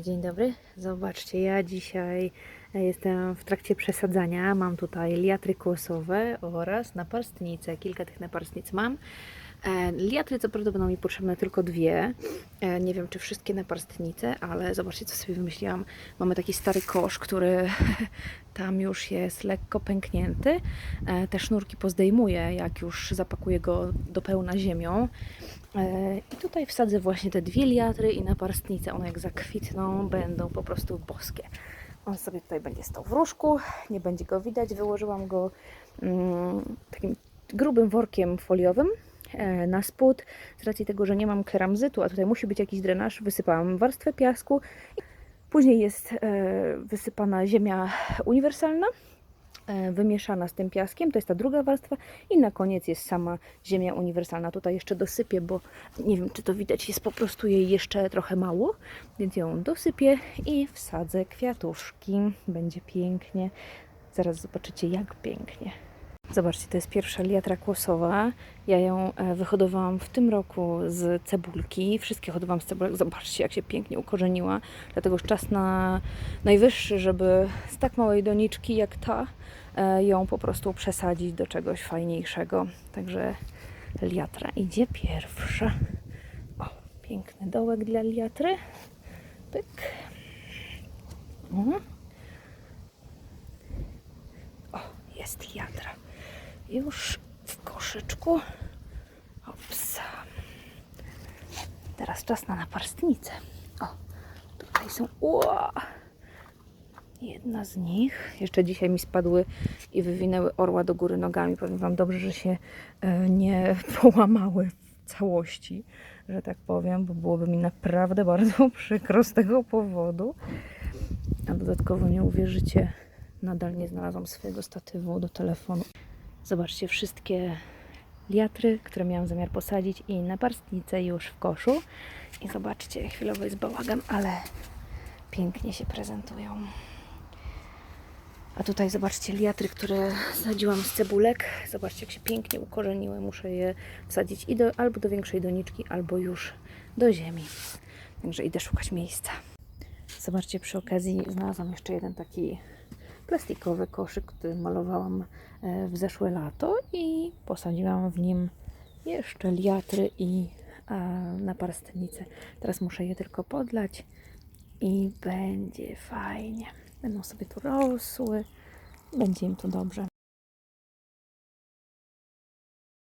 dobry. Zobaczcie, ja dzisiaj e, jestem w trakcie przesadzania. Mam tutaj liatry kłosowe oraz naparstnice. Kilka tych naparstnic mam. E, Liatry co prawda będą mi potrzebne tylko dwie. E, Nie wiem, czy wszystkie naparstnice, ale zobaczcie, co sobie wymyśliłam. Mamy taki stary kosz, który tam już jest lekko pęknięty. E, Te sznurki pozdejmuję, jak już zapakuję go do pełna ziemią. I tutaj wsadzę właśnie te dwie liatry i naparstnice. One jak zakwitną, będą po prostu boskie. On sobie tutaj będzie stał w różku, nie będzie go widać. Wyłożyłam go mm, takim grubym workiem foliowym na spód. Z racji tego, że nie mam keramzytu, a tutaj musi być jakiś drenaż, wysypałam warstwę piasku. Później jest e, wysypana ziemia uniwersalna, e, wymieszana z tym piaskiem, to jest ta druga warstwa i na koniec jest sama ziemia uniwersalna. Tutaj jeszcze dosypię, bo nie wiem czy to widać, jest po prostu jej jeszcze trochę mało, więc ją dosypię i wsadzę kwiatuszki. Będzie pięknie. Zaraz zobaczycie jak pięknie. Zobaczcie, to jest pierwsza liatra kłosowa. Ja ją e, wyhodowałam w tym roku z cebulki. Wszystkie hodowałam z cebulek. Zobaczcie, jak się pięknie ukorzeniła. Dlatego już czas na najwyższy, żeby z tak małej doniczki jak ta e, ją po prostu przesadzić do czegoś fajniejszego. Także liatra idzie pierwsza. O, piękny dołek dla liatry. Pyk. O, o jest liatra. Już w koszyczku. Ops. Teraz czas na naparstnicę. O, tutaj są. Ua! Jedna z nich. Jeszcze dzisiaj mi spadły i wywinęły orła do góry nogami. Powiem Wam dobrze, że się e, nie połamały w całości, że tak powiem, bo byłoby mi naprawdę bardzo przykro z tego powodu. A dodatkowo nie uwierzycie, nadal nie znalazłam swojego statywu do telefonu. Zobaczcie, wszystkie liatry, które miałam zamiar posadzić i naparstnice już w koszu. I zobaczcie, chwilowo jest bałagan, ale pięknie się prezentują. A tutaj zobaczcie liatry, które sadziłam z cebulek. Zobaczcie, jak się pięknie ukorzeniły. Muszę je wsadzić i do, albo do większej doniczki, albo już do ziemi. Także idę szukać miejsca. Zobaczcie, przy okazji znalazłam jeszcze jeden taki plastikowy koszyk, który malowałam e, w zeszłe lato i posadziłam w nim jeszcze liatry i e, naparstnice. Teraz muszę je tylko podlać i będzie fajnie. Będą sobie tu rosły, będzie im tu dobrze.